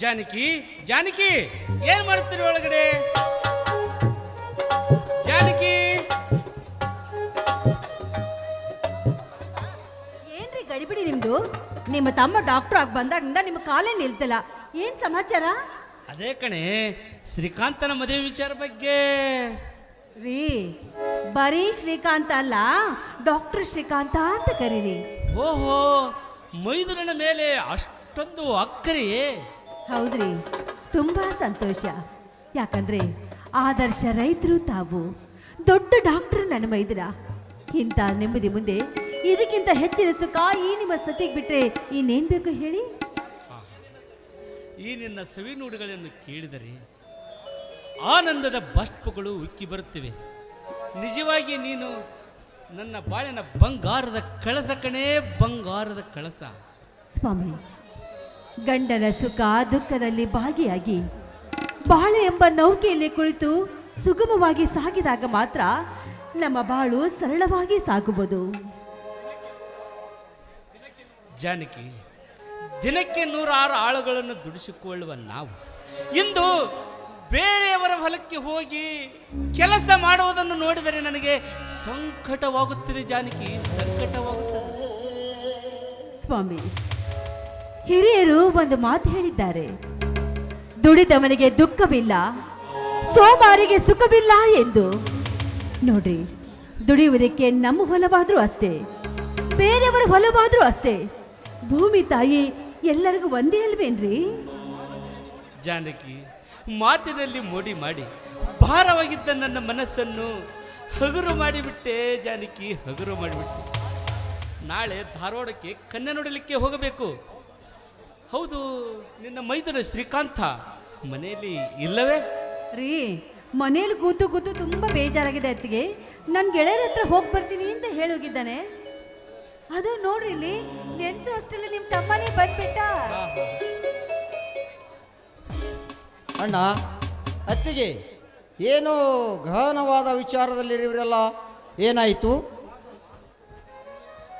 ಜಾನಕಿ ಜಾನಕಿ ಏನ್ ಮಾಡ್ತೀರಿ ಒಳಗಡೆ? ಜಾನಕಿ? ಏನ್ರಿ ಗಡಿಬಿಡಿ ನಿಮ್ದು? ನಿಮ್ಮ ತಮ್ಮ ಡಾಕ್ಟರ್ ಆಗಿ ಬಂದಾಗಿಂದ ನಿಮ್ಮ ಕಾಲೇ ನಿಲ್ತಿಲ್ಲ. ಏನ್ ಸಮಾಚಾರ? ಅದೇ ಕಣೆ ಶ್ರೀಕಾಂತನ ಮದುವೆ ವಿಚಾರ ಬಗ್ಗೆ. ರೀ ಬರೀ ಶ್ರೀಕಾಂತ ಅಲ್ಲ ಡಾಕ್ಟರ್ ಶ್ರೀಕಾಂತ ಅಂತ ಕರೀರಿ. ಓಹೋ ಮೈದುನನ ಮೇಲೆ ಅಷ್ಟೊಂದು ಅಕ್ಕರಿ. ಹೌದ್ರಿ. ತುಂಬಾ ಸಂತೋಷ. ಯಾಕಂದ್ರೆ ಆದರ್ಶ ರೈತರು ತಾವು ದೊಡ್ಡ ಡಾಕ್ಟರ್ ನನ್ನ ಮೈದಿರ ಇಂಥ ನೆಮ್ಮದಿ ಮುಂದೆ ಇದಕ್ಕಿಂತ ಹೆಚ್ಚಿನ ಸುಖ ಈ ನಿಮ್ಮ ಸತಿಗೆ ಬಿಟ್ರೆ ಇನ್ನೇನ್ ಬೇಕು ಹೇಳಿ? ಈ ನಿನ್ನ ಸವಿ ನುಡಿಗಳನ್ನು ಕೇಳಿದರೆ ಆನಂದದ ಬಾಷ್ಪಗಳು ಉಕ್ಕಿ ಬರುತ್ತಿವೆ. ನಿಜವಾಗಿ ನೀನು ನನ್ನ ಬಾಳಿನ ಬಂಗಾರದ ಕಳಸ ಕಣೇ ಬಂಗಾರದ ಕಳಸ. ಸ್ವಾಮಿ ಗಂಡನ ಸುಖ ದುಃಖದಲ್ಲಿ ಭಾಗಿಯಾಗಿ ಬಾಳೆ ಎಂಬ ನೌಕೆಯಲ್ಲಿ ಕುಳಿತು ಸುಗಮವಾಗಿ ಸಾಗಿದಾಗ ಮಾತ್ರ ನಮ್ಮ ಬಾಳು ಸರಳವಾಗಿ ಸಾಗುವುದು. ಜಾನಕಿ ದಿನಕ್ಕೆ ನೂರಾರು ಆಳುಗಳನ್ನು ದುಡಿಸಿಕೊಳ್ಳುವ ನಾವು ಇಂದು ಬೇರೆಯವರ ಹೊಲಕ್ಕೆ ಹೋಗಿ ಕೆಲಸ ಮಾಡುವುದನ್ನು ನೋಡಿದರೆ ನನಗೆ ಸಂಕಟವಾಗುತ್ತಿದೆ ಜಾನಕಿ ಸಂಕಟವಾಗುತ್ತದೆ. ಸ್ವಾಮಿ ಹಿರಿಯರು ಒಂದು ಮಾತು ಹೇಳಿದ್ದಾರೆ. ದುಡಿದವನಿಗೆ ದುಃಖವಿಲ್ಲ, ಸೋಮಾರಿಗೆ ಸುಖವಿಲ್ಲ ಎಂದು. ನೋಡ್ರಿ, ದುಡಿಯುವುದಕ್ಕೆ ನಮ್ಮ ಹೊಲವಾದರೂ ಅಷ್ಟೇ, ಬೇರೆಯವರ ಹೊಲವಾದರೂ ಅಷ್ಟೇ. ಭೂಮಿ ತಾಯಿ ಎಲ್ಲರಿಗೂ ಒಂದೇ ಅಲ್ವೇನ್ರಿ? ಜಾನಕಿ, ಮಾತಿನಲ್ಲಿ ಮೋಡಿ ಮಾಡಿ, ಭಾರವಾಗಿದ್ದ ನನ್ನ ಮನಸ್ಸನ್ನು ಹಗುರು ಮಾಡಿಬಿಟ್ಟೆ ಜಾನಕಿ, ಹಗುರು ಮಾಡಿಬಿಟ್ಟೆ. ನಾಳೆ ಧಾರವಾಡಕ್ಕೆ ಕನ್ನ ನೋಡಲಿಕ್ಕೆ ಹೋಗಬೇಕು. ಹೌದು ನಿನ್ನ ಮೈದನ ಶ್ರೀಕಾಂತ ಮನೆಯಲ್ಲಿ ಇಲ್ಲವೇ? ರೀ ಮನೇಲಿ ಕೂತು ಕೂತು ತುಂಬಾ ಬೇಜಾರಾಗಿದೆ ಅತ್ತಿಗೆ. ನನ್ನ ಗೆಳೆಯರ ಹತ್ರ ಹೋಗಿ ಬರ್ತೀನಿ ಅಂತ ಹೇಳೋಗಿದ್ದಾನೆ. ಅದು ನೋಡ್ರಿ ಇಲ್ಲಿ ನೆನ್ಸು ಅಷ್ಟೆಲ್ಲ ನಿಮ್ಮ ತಮ್ಮನೇ ಬಂದ್ಬಿಟ್ಟ. ಅಣ್ಣ ಅತ್ತಿಗೆ ಏನು ಗಹನವಾದ ವಿಚಾರದಲ್ಲಿರುವರೆಲ್ಲ ಏನಾಯಿತು?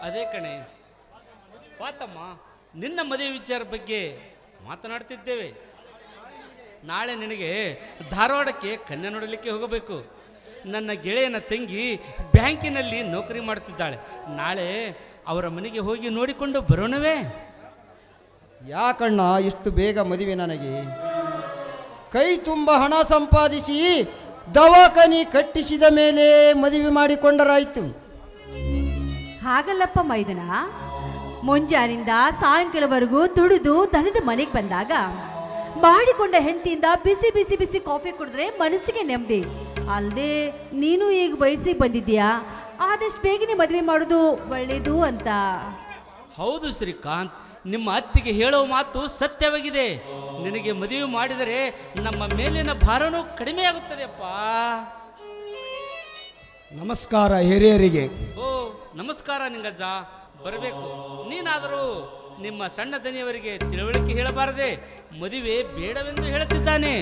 ಅದೇ ಕಣೆ ಪಾತಮ್ಮ. ನಿನ್ನ ಮದುವೆ ವಿಚಾರ ಬಗ್ಗೆ ಮಾತನಾಡ್ತಿದ್ದೇವೆ. ನಾಳೆ ನಿನಗೆ ಧಾರವಾಡಕ್ಕೆ ಕನ್ಯಾ ನೋಡಲಿಕ್ಕೆ ಹೋಗಬೇಕು. ನನ್ನ ಗೆಳೆಯನ ತಂಗಿ ಬ್ಯಾಂಕಿನಲ್ಲಿ ನೌಕರಿ ಮಾಡ್ತಿದ್ದಾಳೆ ನಾಳೆ ಅವರ ಮನೆಗೆ ಹೋಗಿ ನೋಡಿಕೊಂಡು ಬರೋಣವೇ? ಯಾಕಣ್ಣ ಇಷ್ಟು ಬೇಗ ಮದುವೆ ನನಗೆ? ಕೈ ತುಂಬ ಹಣ ಸಂಪಾದಿಸಿ ದವಾಖಾನಿ ಕಟ್ಟಿಸಿದ ಮೇಲೆ ಮದುವೆ ಮಾಡಿಕೊಂಡರಾಯ್ತು. ಹಾಗಲ್ಲಪ್ಪ ಮೈದನ. ಮುಂಜಾನಿಂದ ಸಾಯಂಕಾಲವರೆಗೂ ದುಡಿದು ದನದ ಮನೆಗೆ ಬಂದಾಗ ಮಾಡಿಕೊಂಡ ಹೆಂಡತಿಯಿಂದ ಬಿಸಿ ಬಿಸಿ ಬಿಸಿ ಕಾಫಿ ಕುಡಿದ್ರೆ ಮನಸ್ಸಿಗೆ ನೆಮ್ಮದಿ. ಅಲ್ಲದೆ ನೀನು ಈಗ ವಯಸ್ಸಿಗೆ ಬಂದಿದ್ಯಾ ಆದಷ್ಟು ಬೇಗನೆ ಮದುವೆ ಮಾಡೋದು ಒಳ್ಳೇದು ಅಂತ. ಹೌದು ಶ್ರೀಕಾಂತ್ ನಿಮ್ಮ ಅತ್ತಿಗೆ ಹೇಳೋ ಮಾತು ಸತ್ಯವಾಗಿದೆ. ನಿನಗೆ ಮದುವೆ ಮಾಡಿದರೆ ನಮ್ಮ ಮೇಲಿನ ಭಾರನೂ ಕಡಿಮೆ ಆಗುತ್ತದೆಪ್ಪ ನಮಸ್ಕಾರ ಹಿರಿಯರಿಗೆ. ಓ ನಮಸ್ಕಾರ ನಿಂಗಜ್ಜ. ಬರಬೇಕು. ನೀನಾದರೂ ನಿಮ್ಮ ಸಣ್ಣ ದನಿಯವರಿಗೆ ತಿಳುವಳಿಕೆ ಹೇಳಬಾರದೆ ಮದುವೆ ಬೇಡವೆಂದು ಹೇಳುತ್ತಿದ್ದಾನೆ.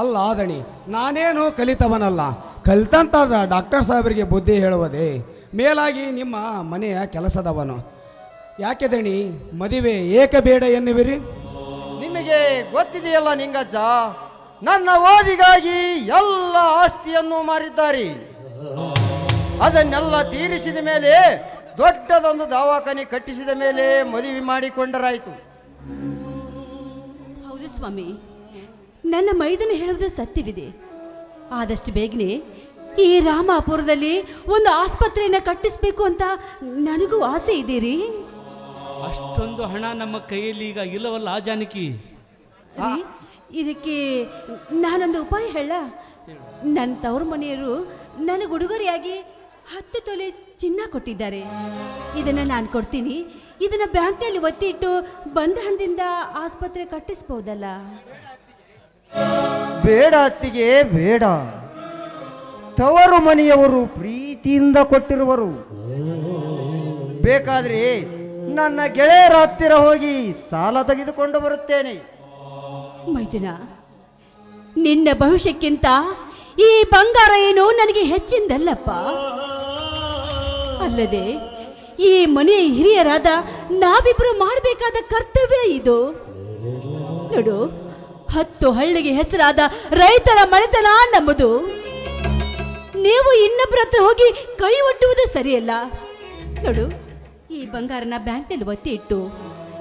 ಅಲ್ಲ ದಣಿ ನಾನೇನು ಕಲಿತವನಲ್ಲ. ಕಲಿತಂತ ಡಾಕ್ಟರ್ ಸಾಹೇಬರಿಗೆ ಬುದ್ಧಿ ಹೇಳುವುದೇ ಮೇಲಾಗಿ ನಿಮ್ಮ ಮನೆಯ ಕೆಲಸದವನು. ಯಾಕೆ ದಣಿ ಮದುವೆ ಏಕ ಬೇಡ ಎನ್ನುವಿರಿ? ನಿಮಗೆ ಗೊತ್ತಿದೆಯಲ್ಲ ನಿಂಗಜ್ಜ ನನ್ನ ಓದಿಗಾಗಿ ಎಲ್ಲ ಆಸ್ತಿಯನ್ನು ಮಾರಿದ್ದಾರೆ. ಅದನ್ನೆಲ್ಲ ತೀರಿಸಿದ ಮೇಲೆ ದೊಡ್ಡದೊಂದು ದವಾಖಾನೆ ಕಟ್ಟಿಸಿದ ಮೇಲೆ ಮದುವೆ ಮಾಡಿಕೊಂಡರಾಯಿತು. ಹೌದು ಸ್ವಾಮಿ ನನ್ನ ಮೈದನ ಹೇಳುವುದು ಸತ್ಯವಿದೆ. ಆದಷ್ಟು ಬೇಗನೆ ಈ ರಾಮಾಪುರದಲ್ಲಿ ಒಂದು ಆಸ್ಪತ್ರೆಯನ್ನು ಕಟ್ಟಿಸ್ಬೇಕು ಅಂತ ನನಗೂ ಆಸೆ ಇದೀರಿ. ಅಷ್ಟೊಂದು ಹಣ ನಮ್ಮ ಕೈಯಲ್ಲಿ ಈಗ ಇಲ್ಲವಲ್ಲ ಜಾನಕಿ? ರೀ, ಇದಕ್ಕೆ ನಾನೊಂದು ಉಪಾಯ ಹೇಳ. ನನ್ನ ತವರು ಮನೆಯವರು ನನಗೆ ಉಡುಗೊರೆಯಾಗಿ ಹತ್ತು ತೊಲೆ ಚಿನ್ನ ಕೊಟ್ಟಿದ್ದಾರೆ. ಇದನ್ನ ನಾನು ಕೊಡ್ತೀನಿ. ಇದನ್ನ ಬ್ಯಾಂಕ್ನಲ್ಲಿ ಒತ್ತಿ ಇಟ್ಟು ಬಂದ ಹಣದಿಂದ ಆಸ್ಪತ್ರೆ ಕಟ್ಟಿಸ್ಬೋದಲ್ಲ? ಬೇಡ ಅತ್ತಿಗೆ ಬೇಡ. ತವರು ಮನೆಯವರು ಪ್ರೀತಿಯಿಂದ ಕೊಟ್ಟಿರುವರು. ಬೇಕಾದ್ರೆ ನನ್ನ ಗೆಳೆಯರ ಹತ್ತಿರ ಹೋಗಿ ಸಾಲ ತೆಗೆದುಕೊಂಡು ಬರುತ್ತೇನೆ. ಮೈದಿನ ನಿನ್ನ ಭವಿಷ್ಯಕ್ಕಿಂತ ಈ ಬಂಗಾರ ಏನು ನನಗೆ ಹೆಚ್ಚಿಂದಲ್ಲಪ್ಪ? ಅಲ್ಲದೆ, ಈ ಮನೆಯ ಹಿರಿಯರಾದ ನಾವಿಬ್ರು ಮಾಡಬೇಕಾದ ಕರ್ತವ್ಯ ಇದು. ನೋಡು, ಹತ್ತು ಹಳ್ಳಿಗೆ ಹೆಸರಾದ ರೈತರ ಮನೆತನ ನಮ್ಮದು. ನೀವು ಇನ್ನೊಬ್ಬರ ಹತ್ರ ಹೋಗಿ ಕೈ ಒಟ್ಟುವುದು ಸರಿಯಲ್ಲ. ನೋಡು, ಈ ಬಂಗಾರನ ಬ್ಯಾಂಕ್ನಲ್ಲಿ ಒತ್ತಿ ಇಟ್ಟು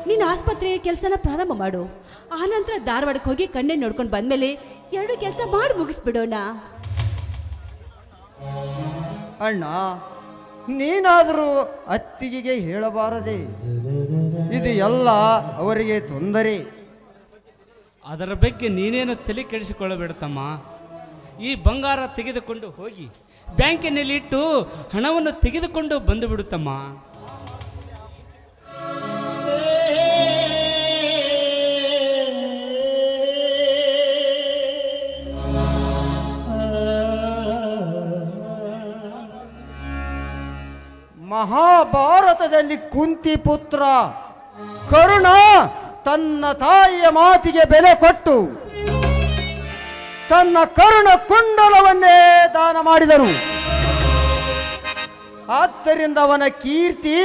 ನೀನು ಆಸ್ಪತ್ರೆಯ ಕೆಲಸನ ಪ್ರಾರಂಭ ಮಾಡು. ಆನಂತರ ಧಾರವಾಡಕ್ಕೆ ಹೋಗಿ ಕಣ್ಣೆ ನೋಡ್ಕೊಂಡು ಬಂದ್ಮೇಲೆ ಎರಡು ಕೆಲಸ ಮಾಡಿ ಮುಗಿಸ್ಬಿಡೋಣ. ಅಣ್ಣ ನೀನಾದರೂ ಅತ್ತಿಗೆಗೆ ಹೇಳಬಾರದೆ. ಇದು ಎಲ್ಲ ಅವರಿಗೆ ತೊಂದರೆ. ಅದರ ಬಗ್ಗೆ ನೀನೇನು ತಲೆ ಕೆಡಿಸಿಕೊಳ್ಳಬೇಡ ತಮ್ಮ ಈ ಬಂಗಾರ ತೆಗೆದುಕೊಂಡು ಹೋಗಿ ಬ್ಯಾಂಕಿನಲ್ಲಿ ಇಟ್ಟು ಹಣವನ್ನು ತೆಗೆದುಕೊಂಡು ಬಂದು ಬಿಡುತ್ತಮ್ಮ ಮಹಾಭಾರತದಲ್ಲಿ ಕುಂತಿ ಪುತ್ರ ಕರುಣ ತನ್ನ ತಾಯಿಯ ಮಾತಿಗೆ ಬೆಲೆ ಕೊಟ್ಟು ತನ್ನ ಕರುಣ ಕುಂಡಲವನ್ನೇ ದಾನ ಮಾಡಿದನು ಆದ್ದರಿಂದ ಅವನ ಕೀರ್ತಿ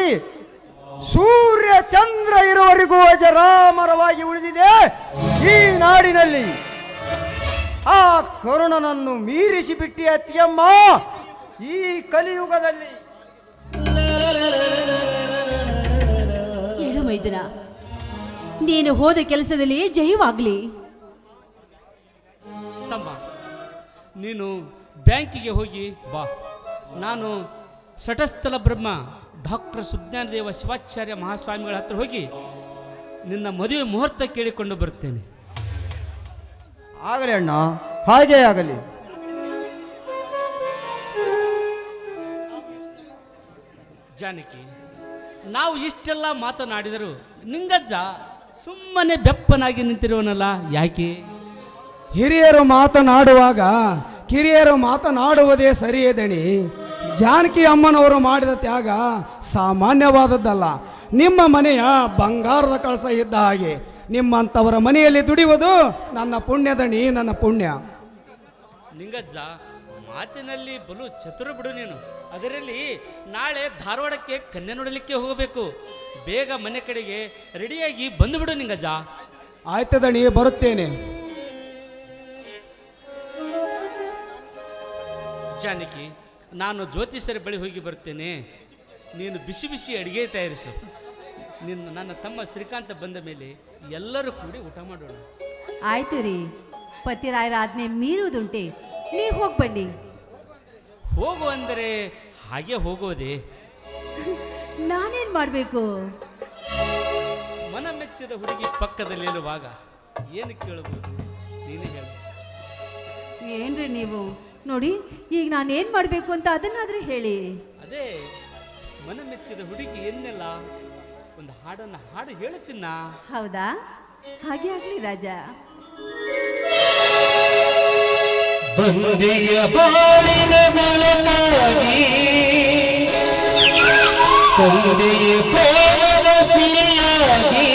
ಸೂರ್ಯ ಚಂದ್ರ ಇರುವವರೆಗೂ ಅಜರಾಮರವಾಗಿ ಉಳಿದಿದೆ ಈ ನಾಡಿನಲ್ಲಿ. ಆ ಕರುಣನನ್ನು ಮೀರಿಸಿ ಬಿಟ್ಟಿ ಅತ್ತಿಯಮ್ಮ ಈ ಕಲಿಯುಗದಲ್ಲಿ. ಹೇಳು ಮೈದುನ ನೀನು ಹೋದ ಕೆಲಸದಲ್ಲಿ ಜಯವಾಗ್ಲಿ. ತಮ್ಮ ನೀನು ಬ್ಯಾಂಕಿಗೆ ಹೋಗಿ ಬಾ. ನಾನು ಶಟಸ್ಥಲ ಬ್ರಹ್ಮ ಡಾಕ್ಟರ್ ಸುಜ್ಞಾನದೇವ ಶಿವಾಚಾರ್ಯ ಮಹಾಸ್ವಾಮಿಗಳ ಹತ್ರ ಹೋಗಿ ನಿನ್ನ ಮದುವೆ ಮುಹೂರ್ತ ಕೇಳಿಕೊಂಡು ಬರ್ತೇನೆ. ಆಗಲಿ ಅಣ್ಣ ಹಾಗೇ ಆಗಲಿ. ಜಾನಕಿ ನಾವು ಇಷ್ಟೆಲ್ಲ ಮಾತನಾಡಿದರು ನಿಂಗಜ್ಜ ಸುಮ್ಮನೆ ಬೆಪ್ಪನಾಗಿ ನಿಂತಿರುವನಲ್ಲ ಯಾಕೆ? ಹಿರಿಯರು ಮಾತನಾಡುವಾಗ ಕಿರಿಯರು ಮಾತನಾಡುವುದೇ ಸರಿಯೇ ದಣಿ ಜಾನಕಿ ಅಮ್ಮನವರು ಮಾಡಿದ ತ್ಯಾಗ ಸಾಮಾನ್ಯವಾದದ್ದಲ್ಲ. ನಿಮ್ಮ ಮನೆಯ ಬಂಗಾರದ ಕಳಸ ಇದ್ದ ಹಾಗೆ ನಿಮ್ಮಂಥವರ ಮನೆಯಲ್ಲಿ ದುಡಿಯುವುದು ನನ್ನ ಪುಣ್ಯದಣಿ ನನ್ನ ಪುಣ್ಯ. ನಿಂಗಜ್ಜ ಮಾತಿನಲ್ಲಿ ಬಲು ಚತುರ ಬಿಡು ನೀನು. ಅದರಲ್ಲಿ ನಾಳೆ ಧಾರವಾಡಕ್ಕೆ ಕನ್ಯೆ ನೋಡಲಿಕ್ಕೆ ಹೋಗಬೇಕು. ಬೇಗ ಮನೆ ಕಡೆಗೆ ರೆಡಿಯಾಗಿ ಬಂದುಬಿಡು ನಿಂಗಜ್ಜ. ಆಯ್ತದಣಿ ಬರುತ್ತೇನೆ. ಜಾನಕಿ ನಾನು ಜ್ಯೋತಿಷರ ಬಳಿ ಹೋಗಿ ಬರ್ತೇನೆ ನೀನು ಬಿಸಿ ಬಿಸಿ ಅಡಿಗೆ ತಯಾರಿಸು. ನಿನ್ನ ನನ್ನ ತಮ್ಮ ಶ್ರೀಕಾಂತ ಬಂದ ಮೇಲೆ ಎಲ್ಲರೂ ಕೂಡಿ ಊಟ ಮಾಡೋಣ. ಆಯ್ತು ರೀ. ಪತಿರಾಯರ ಆಜ್ಞೆ ಮೀರುವುದುಂಟೆ. ನೀವು ಹೋಗಿ ಬನ್ನಿ ಹೋಗು ಅಂದರೆ ಹಾಗೆ ಹೋಗೋದೆ. ನಾನೇನ್ ಮಾಡಬೇಕು? ಮನ ಮೆಚ್ಚಿದ ಹುಡುಗಿ ಪಕ್ಕದಲ್ಲಿರುವಾಗ ಏನು ಕೇಳಬಹುದು ನೀನು ಹೇಳು. ಏನ್ರಿ ನೀವು? ನೋಡಿ ಈಗ ನಾನೇನ್ ಮಾಡಬೇಕು ಅಂತ ಅದನ್ನಾದ್ರೂ ಹೇಳಿ. ಅದೇ ಮನ ಮೆಚ್ಚಿದ ಹುಡುಗಿ ಎನ್ನೆಲ್ಲ. ಒಂದು ಹಾಡನ್ನ ಹಾಡು ಹೇಳು ಚಿನ್ನ. ಹೌದಾ? ಹಾಗೆ ಆಗ್ಲಿ ರಾಜ. ಬಂದೆಯ ಬಾಳಿನ ಬೆಳಕಾಗಿ. ತಂದೆಯ ಪ್ರೇಮದ ಸಿರಿಯಾಗಿ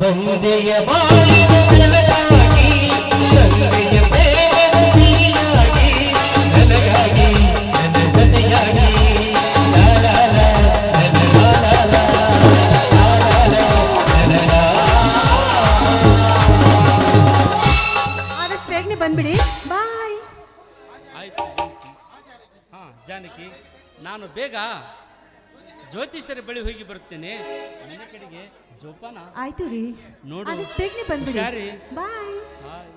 ತಂದೆಯ ಬಾಳಿನ ಬೆಳಕಾಗಿ ತಂದೆಯ ಪ್ರೇಮದ ಸಿರಿಯಾಗಿ ನನಗಾಗಿ ನನ್ನ ಆದಷ್ಟು ಬೇಗನೆ ಬಂದ್ಬಿಡಿ. ಬಾಯ್. ಆಯ್ತು ಜಾನಕಿ ಹಾಂ ಜಾನಕಿ ನಾನು ಬೇಗ ಜ್ಯೋತಿಷರ ಬಳಿ ಹೋಗಿ ಬರುತ್ತೇನೆ. ಮನೆ ಕಡೆಗೆ ಜೋಪಾನ? ಆಯ್ತು ರೀ. ನೋಡು. ಬೇಗನೆ ಬಂದ್ಬಿಡಿ. ಬಾಯ್. ಬಾಯ್.